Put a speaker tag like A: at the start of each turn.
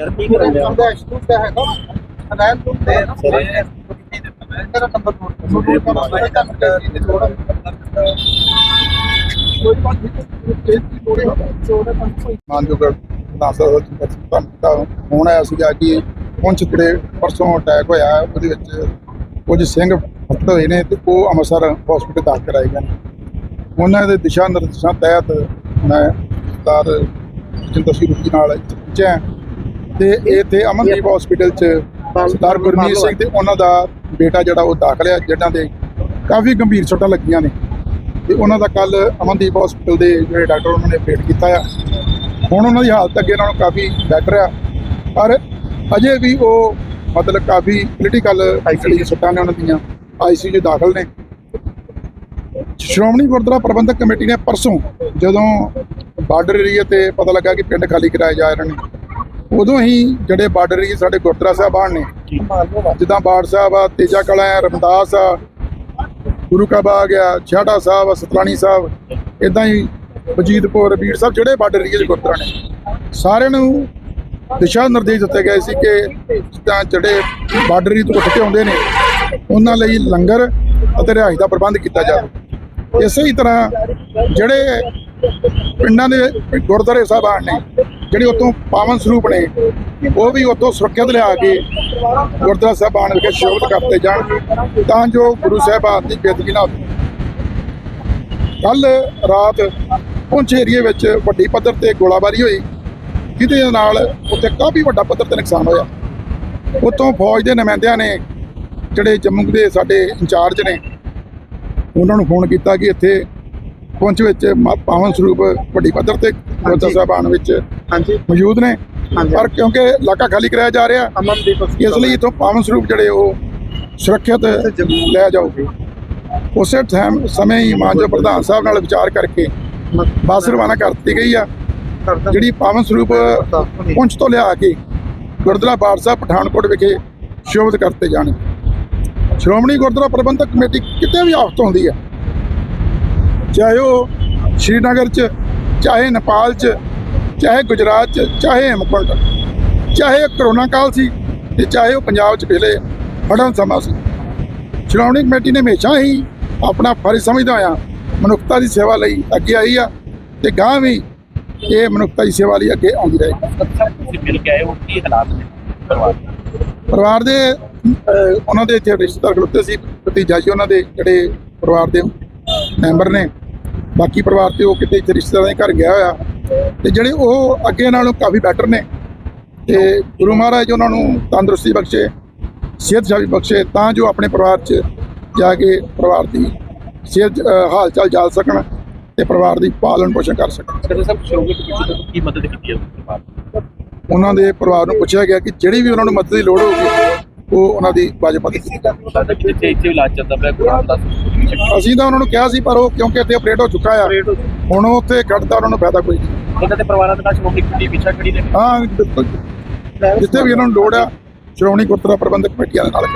A: ਯਾਰ ਕੀ ਕਰਨ ਲਿਆ
B: ਉਹਦਾ ਐਕਸਕਿਊਜ਼ ਤਾਂ ਹੈਗਾ ਅਨਾਇਨ ਤੋਂ ਤੇ ਮੇਰਾ ਨੰਬਰ ਨੋਟ ਕਰੋ ਨੋਟ ਕਰੋ ਮੈਂ ਤੁਹਾਨੂੰ ਦੇ ਥੋੜਾ ਕੋਈ ਬਾਤ ਨਹੀਂ ਥੋੜੇ ਥੋੜੇ ਪੰਜ
C: ਮਾਨਯੋਗ ਨਾਸਾ ਦਾ ਹੁਣ ਆਇਆ ਸੀਗਾ ਕਿ ਪੁੰਛ ਜਿਹੜੇ ਪਰਸੋਂ ਅਟੈਕ ਹੋਇਆ ਉਹਦੇ ਵਿੱਚ ਕੁਝ ਸਿੰਘ ਫੱਟ ਹੋਏ ਨੇ ਤੇ ਉਹ ਅੰਮ੍ਰਿਤਸਰ ਹਸਪੀਟਲ ਦਾਖਲ ਕਰਾਏ ਗਏ ਨੇ। ਉਹਨਾਂ ਦੇ ਦਿਸ਼ਾ ਨਿਰਦੇਸ਼ਾਂ ਤਹਿਤ ਮੈਂ ਸਰਦਾਰ ਜਿੰਦਰ ਸਿੰਘ ਰੁਕੀ ਨਾਲ ਪਹੁੰਚਿਆ। ਤੇ ਇੱਥੇ ਅਮਨਦੀਪ ਹਸਪੀਟਲ 'ਚ ਸਰਦਾਰ ਗੁਰਮੀਤ ਸਿੰਘ ਤੇ ਉਹਨਾਂ ਦਾ ਬੇਟਾ ਜਿਹੜਾ ਉਹ ਦਾਖਲ ਹੈ ਜਿਹਨਾਂ ਦੇ ਕਾਫੀ ਗੰਭੀਰ ਸੱਟਾਂ ਲੱਗੀਆਂ ਨੇ। ਤੇ ਉਹਨਾਂ ਦਾ ਕੱਲ ਅਮਨਦੀਪ ਹਸਪੀਟਲ ਦੇ ਜਿਹੜੇ ਡਾਕਟਰ ਉਹਨਾਂ ਨੇ ਆਪਰੇਟ ਕੀਤਾ ਆ। ਹੁਣ ਉਹਨਾਂ ਦੀ ਹਾਲਤ ਅੱਗੇ ਨਾਲੋਂ ਕਾਫੀ ਬੈਟਰ ਆ। ਪਰ ਅਜੇ ਵੀ ਉਹ ਮਤਲਬ ਕਾਫੀ ਕ੍ਰਿਟੀਕਲ ਜਿਹੜੀ ਸੱਟਾਂ ਨੇ ਉਹਨਾਂ ਦੀਆਂ ਆਈਸੀਯੂ ਦਾਖਲ ਨੇ। ਸ਼੍ਰੋਮਣੀ ਗੁਰਦੁਆਰਾ ਪ੍ਰਬੰਧਕ ਕਮੇਟੀ ਨੇ ਪਰਸੋਂ ਜਦੋਂ ਬਾਰਡਰ ਏਰੀਆ ਤੇ ਪਤਾ ਲੱਗਾ ਕਿ ਪਿੰਡ ਖਾਲੀ ਕਰਾਏ ਜਾ ਰਹੇ ਨੇ ਉਦੋਂ ਹੀ ਜਿਹੜੇ ਬਾਰਡਰ ਏਰੀਆ ਸਾਡੇ ਗੁਰਦੁਆਰਾ ਸਾਹਿਬਾਨ ਨੇ, ਜਿੱਦਾਂ ਬਾੜ ਸਾਹਿਬ ਆ, ਤੇਜਾ ਕਲਾ ਆ, ਰਮਦਾਸ ਆ, ਗੁਰੂ ਕਾ ਬਾਗ ਆ ਛਾਟਾ ਸਾਹਿਬ ਆ, ਸਤਲਾਣੀ ਸਾਹਿਬ ਇਦਾਂ ਹੀ ਵਜੀਦਪੁਰ ਬੀੜ ਸਾਹਿਬ ਜਿਹੜੇ ਬਾਰਡਰ ਏਰੀਆ ਦੇ ਗੁਰਦੁਆਰਾ ਨੇ। ਸਾਰਿਆਂ ਨੂੰ ਦਿਸ਼ਾ ਨਿਰਦੇਸ਼ ਦਿੱਤੇ ਗਏ ਸੀ ਕਿ ਜਿੱਦਾਂ ਜਿਹੜੇ ਬਾਰਡਰ ਏਰੀਆ ਤੋਂ ਉੱਠ ਕੇ ਆਉਂਦੇ ਨੇ, ਉਹਨਾਂ ਲਈ ਲੰਗਰ ਅਤੇ ਰਿਹਾਇਸ਼ ਦਾ ਪ੍ਰਬੰਧ ਕੀਤਾ ਜਾਵੇ। ਇਸੇ ਹੀ ਤਰ੍ਹਾਂ ਜਿਹੜੇ ਪਿੰਡਾਂ ਦੇ ਗੁਰਦੁਆਰੇ ਸਾਹਿਬਾਨ ਨੇ ਜਿਹੜੇ ਉਤੋਂ ਪਾਵਨ ਸਰੂਪ ਨੇ, ਉਹ ਵੀ ਉਤੋਂ ਸੁਰੱਖਿਅਤ ਲਿਆ ਕੇ ਗੁਰਦੁਆਰਾ ਸਾਹਿਬ ਸਾਹਿਬਾਨ ਵਿਖੇ ਸ਼ੋਭਤ ਕਰਤੇ ਜਾਣ, ਤਾਂ ਜੋ ਗੁਰੂ ਸਾਹਿਬਾਨ ਦੀ ਬੇਦਗੀ ਨਾ ਹੋਵੇ। ਕੱਲ ਰਾਤ ਪੁੰਛ ਏਰੀਏ ਵਿੱਚ ਵੱਡੀ ਪੱਧਰ ਤੇ ਗੋਲਾਬਾਰੀ ਹੋਈ, ਜਿਹਦੇ ਨਾਲ ਉੱਥੇ ਕਾਫੀ ਵੱਡਾ ਪੱਧਰ ਤੇ ਨੁਕਸਾਨ ਹੋਇਆ। ਉਤੋਂ ਫੌਜ ਦੇ ਨੁਮਾਇੰਦਿਆਂ ਨੇ ਜਿਹੜੇ ਜੰਮੂ ਦੇ ਸਾਡੇ ਇੰਚਾਰਜ ਨੇ, ਉਹਨਾਂ ਨੂੰ ਫੋਨ ਕੀਤਾ ਕਿ ਇੱਥੇ ਪੁੰਛ ਵਿੱਚ ਮ- ਪਾਵਨ ਸਰੂਪ ਵੱਡੀ ਪੱਧਰ ਤੇ ਗੁਰਦੁਆਰਾ ਸਾਹਿਬਾਨ ਵਿੱਚ
B: ਹਾਂਜੀ।
C: ਮੌਜੂਦ ਨੇ। ਪਰ ਕਿਉਂਕਿ ਇਲਾਕਾ ਖਾਲੀ ਕਰਾਇਆ ਜਾ ਰਿਹਾ ਇਸ ਲਈ ਇਥੋਂ ਪਾਵਨ ਸਰੂਪ ਜਿਹੜੇ ਉਹ ਸੁਰੱਖਿਅਤ ਲੈ ਜਾਓਗੇ ਉਸੇ ਟਾਈਮ ਸਮੇਂ ਹੀ ਮਾਨਯੋਗ ਪ੍ਰਧਾਨ ਸਾਹਿਬ ਨਾਲ ਵਿਚਾਰ ਕਰਕੇ ਬੱਸ ਰਵਾਨਾ ਕਰ ਦਿੱਤੀ ਗਈ ਆ। ਜਿਹੜੀ ਪਾਵਨ ਸਰੂਪ ਪੁੰਛ ਤੋਂ ਲਿਆ ਕੇ ਗੁਰਦੁਆਰਾ ਬਾੜ ਸਾਹਿਬ ਪਠਾਨਕੋਟ ਵਿਖੇ ਸ਼ੋਭਤ ਕਰਤੇ ਜਾਣ। ਸ਼੍ਰੋਮਣੀ ਗੁਰਦੁਆਰਾ ਪ੍ਰਬੰਧਕ ਕਮੇਟੀ ਕਿਤੇ ਵੀ ਆਫਤ ਹੁੰਦੀ ਆ ਚਾਹੇ ਉਹ ਸ਼੍ਰੀਨਗਰ 'ਚ ਚਾਹੇ ਨੇਪਾਲ 'ਚ ਚਾਹੇ ਗੁਜਰਾਤ 'ਚ ਚਾਹੇ ਹਿਮਕੁੰਟ ਚਾਹੇ ਕਰੋਨਾ ਕਾਲ ਸੀ ਤੇ ਚਾਹੇ ਉਹ ਪੰਜਾਬ 'ਚ ਪਹਿਲੇ ਹੜ੍ਹਾਂ ਸਮਾਂ ਸੀ। ਸ਼੍ਰੋਮਣੀ ਕਮੇਟੀ ਨੇ ਹਮੇਸ਼ਾ ਹੀ ਆਪਣਾ ਫਰਜ਼ ਸਮਝਦਾ ਹੋਇਆ ਮਨੁੱਖਤਾ ਦੀ ਸੇਵਾ ਲਈ ਅੱਗੇ ਆਈ ਆ ਤੇ ਗਾਂ ਵੀ ਇਹ ਮਨੁੱਖਤਾ ਦੀ ਸੇਵਾ ਲਈ ਅੱਗੇ ਆਉਂਦੀ ਰਹੇਗੀ
A: ਤੁਸੀਂ ਮਿਲ ਕੇ ਆਏ ਹੋ ਕੀ ਹਾਲਾਤ ਨੇ ਪਰਿਵਾਰ ਦੇ?
C: ਪਰਿਵਾਰ ਦੇ ਅਹ, ਉਹਨਾਂ ਦੇ ਇੱਥੇ ਰਿਸ਼ਤੇਦਾਰ ਖਲੋਤੇ ਸੀ ਭਤੀਜਾ ਜੀ ਉਹਨਾਂ ਦੇ ਜਿਹੜੇ ਪਰਿਵਾਰ ਦੇ ਮੈਂਬਰ ਨੇ। ਬਾਕੀ ਪਰਿਵਾਰ ਤੇ ਉਹ ਕਿਤੇ ਇੱਥੇ ਰਿਸ਼ਤੇਦਾਰਾਂ ਦੇ ਘਰ ਗਿਆ ਹੋਇਆ ਤੇ ਜਿਹੜੇ ਉਹ ਅੱਗੇ ਨਾਲੋਂ ਕਾਫੀ ਬੈਟਰ ਨੇ। ਤੇ ਗੁਰੂ ਮਹਾਰਾਜ ਉਹਨਾਂ ਨੂੰ ਤੰਦਰੁਸਤੀ ਬਖਸ਼ੇ ਸਿਹਤ ਸ਼ਾਫੀ ਬਖਸ਼ੇ ਤਾਂ ਜੋ ਆਪਣੇ ਪਰਿਵਾਰ 'ਚ ਜਾ ਕੇ ਪਰਿਵਾਰ ਦੀ ਸਿਹਤ ਹਾਲ ਚਾਲ ਜਾਣ ਸਕਣ ਤੇ ਪਰਿਵਾਰ ਦੀ ਪਾਲਣ ਪੋਸ਼ਣ ਕਰ ਸਕਣ।
A: ਸਰ ਸਾਹਿਬ ਸ਼ੋਭੇ ਕਮੇਟੀ ਤੋਂ ਕੀ ਮਦਦ ਕੀਤੀ ਹੈ ਪਰਿਵਾਰ ਦੀ?
C: ਉਹਨਾਂ ਦੇ ਪਰਿਵਾਰ ਨੂੰ ਪੁੱਛਿਆ ਗਿਆ ਕਿ ਜਿਹੜੀ ਵੀ ਉਹਨਾਂ ਨੂੰ ਮਦਦ ਦੀ ਲੋੜ ਹੋਊਗੀ ਉਹ ਉਹਨਾਂ ਦੀ ਵਾਜਬ ਮਦਦ ਕੀਤੀ
A: ਇੱਥੇ ਇੱਥੇ ਇਲਾਜ ਚੱਲਦਾ ਪਿਆ ਗੁਰੂ ਰਾਮਦਾਸ
C: ਅਸੀਂ ਤਾਂ ਉਹਨਾਂ ਨੂੰ ਕਿਹਾ ਸੀ ਪਰ ਉਹ ਕਿਉਂਕਿ ਇੱਥੇ ਅਪਡੇਟ ਹੋ ਚੁੱਕਾ ਆ ਹੁਣ ਉਹ ਉੱਥੇ ਖੜਦਾ ਉਹਨਾਂ ਨੂੰ ਫਾਇਦਾ ਕੋਈ ਨਹੀਂ।
A: ਇਹਨਾਂ ਦੇ ਪਰਿਵਾਰਾਂ ਦੇ ਨਾਲ ਸ਼੍ਰੋਮਣੀ ਕਮੇਟੀ ਪਿੱਛਾ ਖੜੀ ਨੇ।
C: ਹਾਂ ਬਿਲਕੁਲ। ਜਿੱਥੇ ਵੀ ਉਹਨਾਂ ਨੂੰ ਲੋੜ ਆ ਸ਼੍ਰੋਮਣੀ ਗੁਰਦੁਆਰਾ ਪ੍ਰਬੰਧਕ ਕਮੇਟੀਆਂ ਦੇ ਨਾਲ।